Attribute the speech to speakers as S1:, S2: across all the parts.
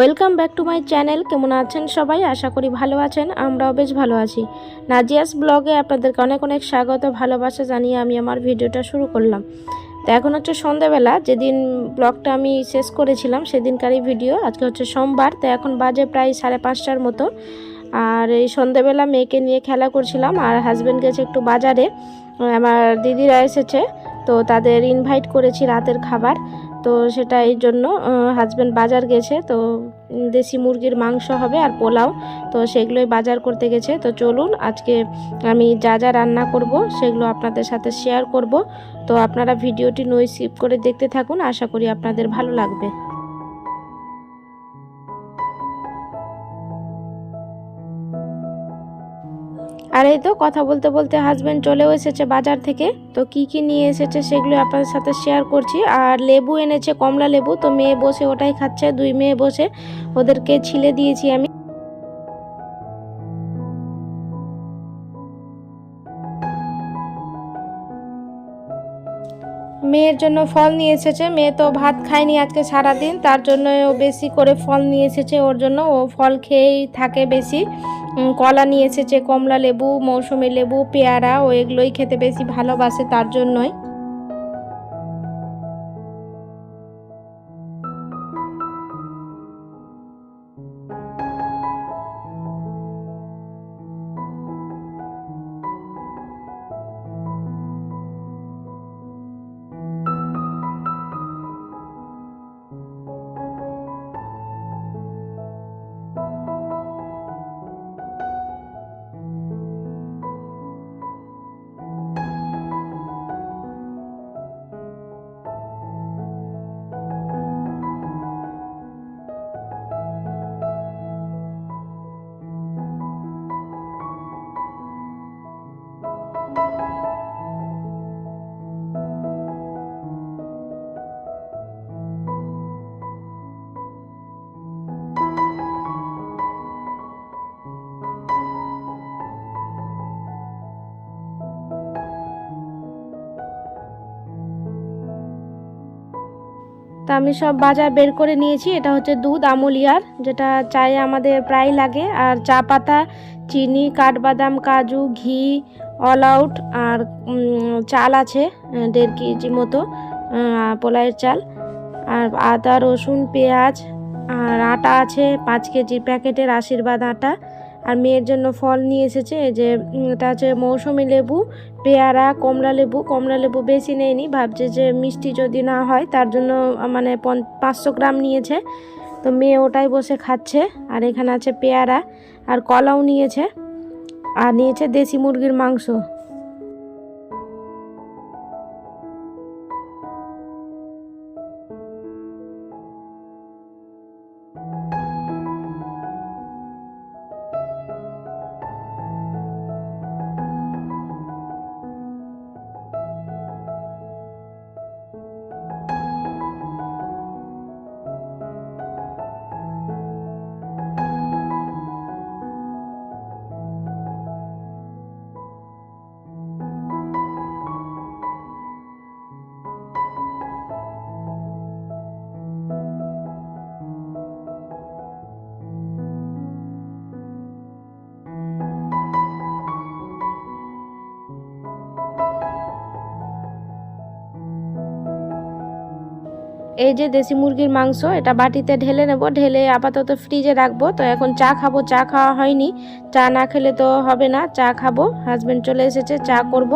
S1: Welcome back to my channel. কেমন আছেন সবাই? আশা করি ভালো আছেন, আমরাও বেশ ভালো আছি। নাজিয়াস ব্লগে আপনাদেরকে অনেক অনেক স্বাগত, ভালোবাসা জানিয়ে আমি আমার ভিডিওটা শুরু করলাম। তো এখন হচ্ছে সন্ধ্যাবেলা, যেদিন ব্লগটা আমি শেষ করেছিলাম, সেদিনকারই ভিডিও, আজকে হচ্ছে সোমবার, তো এখন বাজে প্রায় সাড়ে পাঁচটার মতো। আর এই সন্ধ্যাবেলা মেয়েকে নিয়ে খেলা করছিলাম, আর হাজব্যান্ড গেছে একটু বাজারে। আমার দিদিরা এসেছে, তো তাদের ইনভাইট করেছি রাতের খাবার। তো সেটা এই জন্য হাজব্যান্ড বাজার গেছে, তো দেশি মুরগির মাংস হবে আর পোলাও, তো সেগুলোই বাজার করতে গেছে। তো চলুন, আজকে আমি যা যা রান্না করব সেগুলো আপনাদের সাথে শেয়ার করব। তো আপনারা ভিডিওটি নই স্কিপ করে দেখতে থাকুন, আশা করি আপনাদের ভালো লাগবে। আর এই তো কথা বলতে বলতে হাজব্যান্ড চলেও এসেছে বাজার থেকে। তো কি কি নিয়ে এসেছে সেগুলো আপনাদের সাথে শেয়ার করছি। আর লেবু এনেছে, কমলা লেবু, তো মেয়ে বসে ওটাই খাচ্ছে, দুই মেয়ে বসে ওদেরকে ছিলে দিয়েছি আমি। মেয়ের জন্য ফল নিয়ে এসেছে। মেয়ে তো ভাত খায়নি আজকে সারাদিন, তার জন্য ও বেশি করে ফল নিয়ে এসেছে ওর জন্য। ও ফল খেয়েই থাকে বেশি। কলা নিয়ে এসেছে, কমলা লেবু, মৌসুমি লেবু, পেয়ারা, ও এগুলোই খেতে বেশি ভালোবাসে তার জন্যই। তা আমি সব বাজার বের করে নিয়েছি। এটা হচ্ছে দুধ আমুলিয়ার, যেটা চায়ে আমাদের প্রায় লাগে। আর চা পাতা, চিনি, কাঠবাদাম, কাজু, ঘি অল আউট আর চাল আছে দেড় কেজি মতো পোলাইয়ের চাল। আর আদা, রসুন, পেঁয়াজ, আর আটা আছে, পাঁচ কেজি প্যাকেটের আশীর্বাদ আটা। আর মেয়ের জন্য ফল নিয়ে এসেছে যে এটা হচ্ছে মৌসুমি লেবু, পেয়ারা, কমলা লেবু কমলা লেবু বেশি নেয়নি, ভাবছে যে মিষ্টি যদি না হয় তার জন্য মানে পাঁচশো গ্রাম নিয়েছে। তো মেয়ে ওটাই বসে খাচ্ছে, আর এখানে আছে পেয়ারা, আর কলাও নিয়েছে, আর নিয়েছে দেশি মুরগির মাংস। এই যে দেশি মুরগির মাংস, এটা বাটিতে ঢেলে নেব। ঢেলে আপাতত ফ্রিজে রাখব। তো এখন চা খাব। চা খাওয়া হয়নি। চা না খেলে তো হবে না। চা খাব। হাজব্যান্ড চলে এসেছে। চা করব।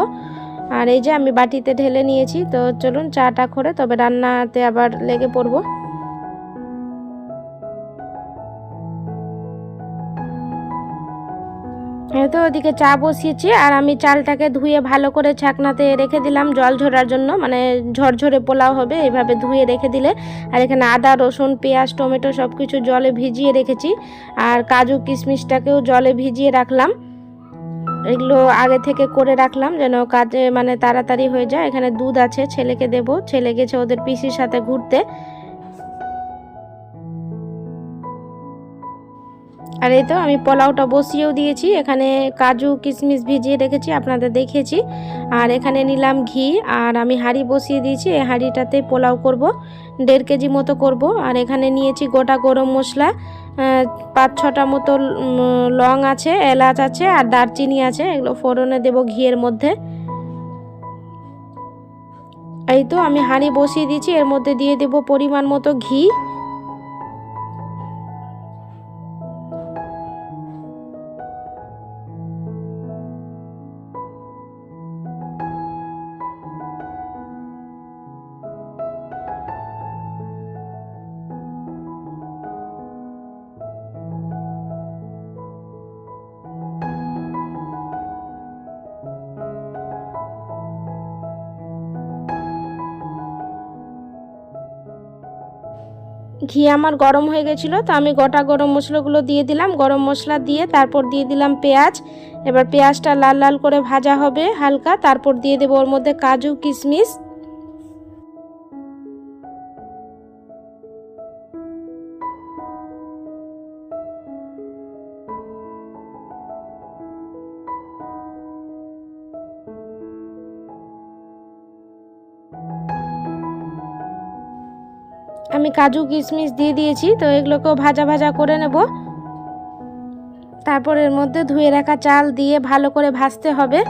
S1: আর এই যে আমি বাটিতে ঢেলে নিয়েছি। তো চলুন চাটা করে, তবে রান্নাতে আবার লেগে পড়ব। তো ওদিকে চা বসিয়েছি আর আমি চালটাকে ধুয়ে ভালো করে ছাকনাতে রেখে দিলাম জল ঝরার জন্য। মানে ঝরঝরে পোলাও হবে, এইভাবে ধুয়ে রেখে দিলে। আর এখানে আদা, রসুন, পেঁয়াজ, টমেটো সব কিছু জলে ভিজিয়ে রেখেছি। আর কাজু কিশমিশটাকেও জলে ভিজিয়ে রাখলাম। এগুলো আগে থেকে করে রাখলাম যেন কাজে মানে তাড়াতাড়ি হয়ে যায়। এখানে দুধ আছে, ছেলেকে দেব। ছেলে গেছে ওদের পিসির সাথে ঘুরতে। আর এই তো আমি পোলাওটা বসিয়েও দিয়েছি। এখানে কাজু, কিশমিশ ভিজিয়ে রেখেছি, আপনাদের দেখেছি আর এখানে নিলাম ঘি, আর আমি হাঁড়ি বসিয়ে দিয়েছি। এই হাঁড়িটাতে পোলাও করব, দেড় কেজি মতো করব। আর এখানে নিয়েছি গোটা গরম মশলা পাঁচ ছটা মতো লং আছে, এলাচ আছে, আর দারচিনি আছে। এগুলো ফোড়নে দেব ঘিয়ের মধ্যে। এই তো আমি হাঁড়ি বসিয়ে দিয়েছি। এর মধ্যে দিয়ে দেব পরিমাণ মতো ঘি। ঘি আমার গরম হয়ে গেছিল, তো আমি গোটা গরম মশলাগুলো দিয়ে দিলাম। গরম মশলা দিয়ে তারপর দিয়ে দিলাম পেঁয়াজ। এবার পেঁয়াজটা লাল লাল করে ভাজা হবে হালকা, তারপর দিয়ে দেবো ওর মধ্যে কাজু কিশমিশ। আমি কাজু কিশমিশ দিয়ে দিয়েছি, তো এগুলোকেও ভাজা ভাজা করে নেব। তারপর এর মধ্যে ধুয়ে রাখা চাল দিয়ে ভালো করে ভাজতে হবে।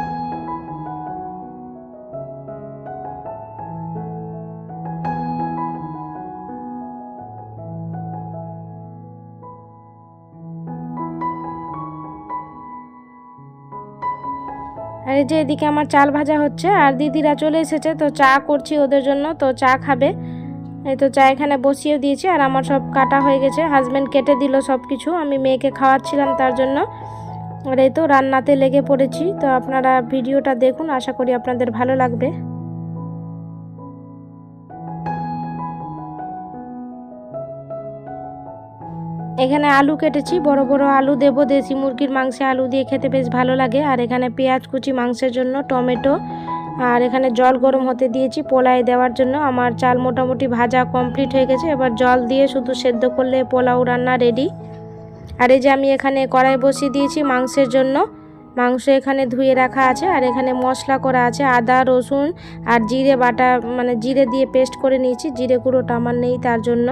S1: আর এই যে এদিকে আমার চাল ভাজা হচ্ছে, আর দিদিরা চলে এসেছে, তো চা করছি ওদের জন্য, তো চা খাবে। এই তো চা এখানে বসিয়ে দিয়েছি, আর আমার সব কাটা হয়ে গেছে। হাজব্যান্ড কেটে দিল সব কিছু আমি মেয়েকে খাওয়াচ্ছিলাম তার জন্য। আর এই তো রান্নাতে লেগে পড়েছি, তো আপনারা ভিডিওটা দেখুন, আশা করি আপনাদের ভালো লাগবে। এখানে আলু কেটেছি, বড় বড় আলু দেবো, দেশি মুরগির মাংসে আলু দিয়ে খেতে বেশ ভালো লাগে। আর এখানে পেঁয়াজ কুচি মাংসের জন্য, টমেটো আর এখানে জল গরম হতে দিয়েছি। পোলায় দেওয়ার জন্য আমার চাল মোটামুটি ভাজা কমপ্লিট হয়ে গেছে। এবার জল দিয়ে শুধু সেদ্ধ করলে পোলাও রান্না রেডি আর এই যে আমি এখানে কড়াই বসিয়ে দিয়েছি মাংসের জন্য। মাংস এখানে ধুয়ে রাখা আছে আর এখানে মশলা করা আছে আদা, রসুন আর জিরে বাটা মানে জিরে দিয়ে পেস্ট করে নিয়েছি। জিরে গুঁড়োটা আমার নেই তার জন্য।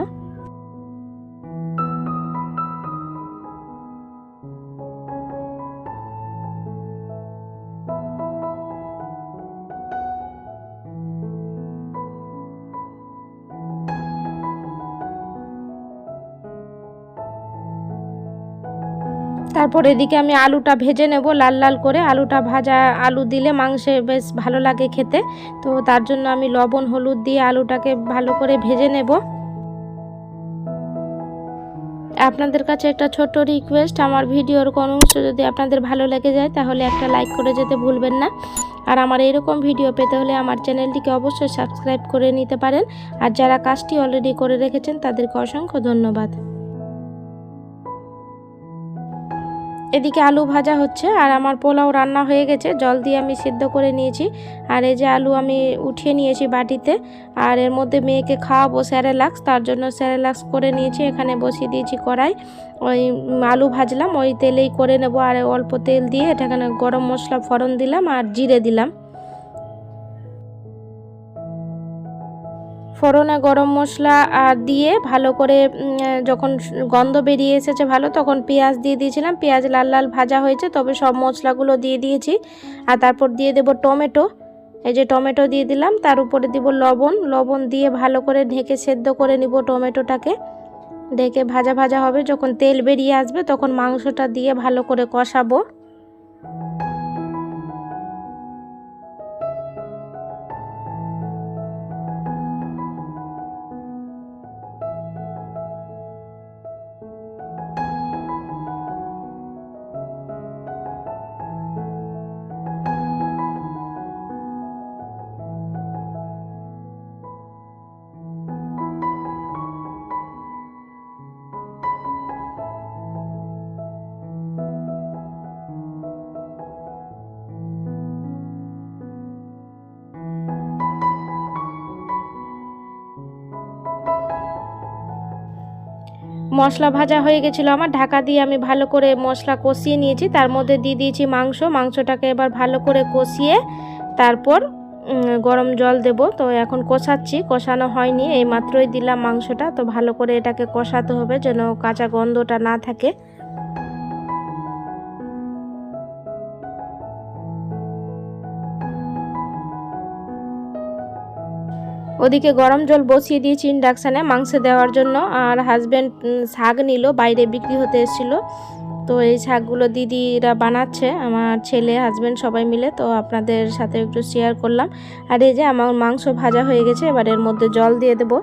S1: তারপর এদিকে আমি আলুটা ভেজে নেব লাল লাল করে। আলুটা ভাজা আলু দিলে মাংসে বেশ ভালো লাগে খেতে। তো তার জন্য আমি লবণ, হলুদ দিয়ে আলুটাকে ভালো করে ভেজে নেব। আপনাদের কাছে একটা ছোট্ট রিকোয়েস্ট আমার ভিডিওর কোনো অংশ যদি আপনাদের ভালো লেগে যায়, তাহলে একটা লাইক করে যেতে ভুলবেন না। আর আমার এরকম ভিডিও পেতে হলে আমার চ্যানেলটিকে অবশ্যই সাবস্ক্রাইব করে নিতে পারেন। আর যারা কাজটি অলরেডি করে রেখেছেন, তাদেরকে অসংখ্য ধন্যবাদ। এদিকে আলু ভাজা হচ্ছে আর আমার পোলাও রান্না হয়ে গেছে। জল দিয়ে আমি সিদ্ধ করে নিয়েছি। আর এই যে আলু আমি উঠিয়ে নিয়েছি বাটিতে। আর এর মধ্যে মেয়েকে খাওয়াবো স্যারেলাক্স, তার জন্য স্যারেলাক্স করে নিয়েছি। এখানে বসিয়ে দিয়েছি কড়াই। ওই আলু ভাজলাম, ওই তেলেই করে নেব। আর অল্প তেল দিয়ে এটাখানে গরম মশলা ফোড়ন দিলাম আর জিরে দিলাম। ফোড়নে গরম মশলা আর দিয়ে ভালো করে যখন গন্ধ বেরিয়ে এসেছে ভালো, তখন পেঁয়াজ দিয়ে দিয়েছিলাম। পেঁয়াজ লাল লাল ভাজা হয়েছে, তবে সব মশলাগুলো দিয়ে দিয়েছি। আর তারপর দিয়ে দেব টমেটো। এই যে টমেটো দিয়ে দিলাম, তার উপরে দিব লবণ। লবণ দিয়ে ভালো করে ঢেকে সেদ্ধ করে নিব টমেটোটাকে। ঢেকে ভাজা ভাজা হবে, যখন তেল বেরিয়ে আসবে তখন মাংসটা দিয়ে ভালো করে কষাবো। মশলা ভাজা হয়ে গেছিল। আমার ঢাকা দিয়ে আমি ভালো করে মশলা কষিয়ে নিয়েছি। তার মধ্যে দিয়ে দিয়েছি মাংস। মাংসটাকে এবার ভালো করে কষিয়ে তারপর গরম জল দেব। তো এখন কষাচ্ছি। কষানো হয়নি। এই মাত্রই দিলাম মাংসটা। তো ভালো করে এটাকে কষাতে হবে যেন কাঁচা গন্ধটা না থাকে। ওদিকে গরম জল বসিয়ে দিয়েছি ইন্ডাকশানে মাংস দেওয়ার জন্য আর হাজব্যান্ড শাক নিল, বাইরে বিক্রি হতে এসেছিল। তো এই শাকগুলো দিদিরা বানাচ্ছে, আমার ছেলে হাজব্যান্ড সবাই মিলে। তো আপনাদের সাথে একটু শেয়ার করলাম। আর এই যে আমার মাংস ভাজা হয়ে গেছে, এবার এর মধ্যে জল দিয়ে দেবো।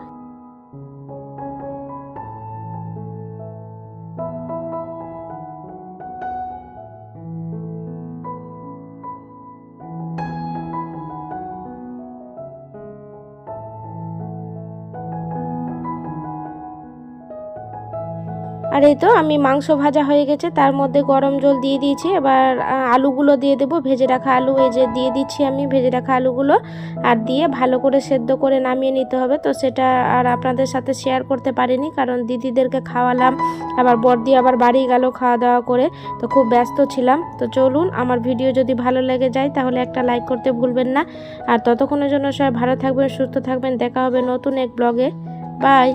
S1: আর এই তো আমি মাংস ভাজা হয়ে গেছে, তার মধ্যে গরম জল দিয়ে দিয়েছি। এবার আলুগুলো দিয়ে দেবো, ভেজে রাখা আলু, এই যে দিয়ে দিচ্ছি আমি ভেজে রাখা আলুগুলো। আর দিয়ে ভালো করে সেদ্ধ করে নামিয়ে নিতে হবে। তো সেটা আর আপনাদের সাথে শেয়ার করতে পারিনি, কারণ দিদিদেরকে খাওয়ালাম, আবার বর্দি আবার বাড়ি গেল খাওয়া দাওয়া করে, তো খুব ব্যস্ত ছিলাম। তো চলুন, আমার ভিডিও যদি ভালো লেগে যায়, তাহলে একটা লাইক করতে ভুলবেন না। আর ততক্ষণের জন্য সবাই ভালো থাকবেন, সুস্থ থাকবেন। দেখা হবে নতুন এক ব্লগে বাই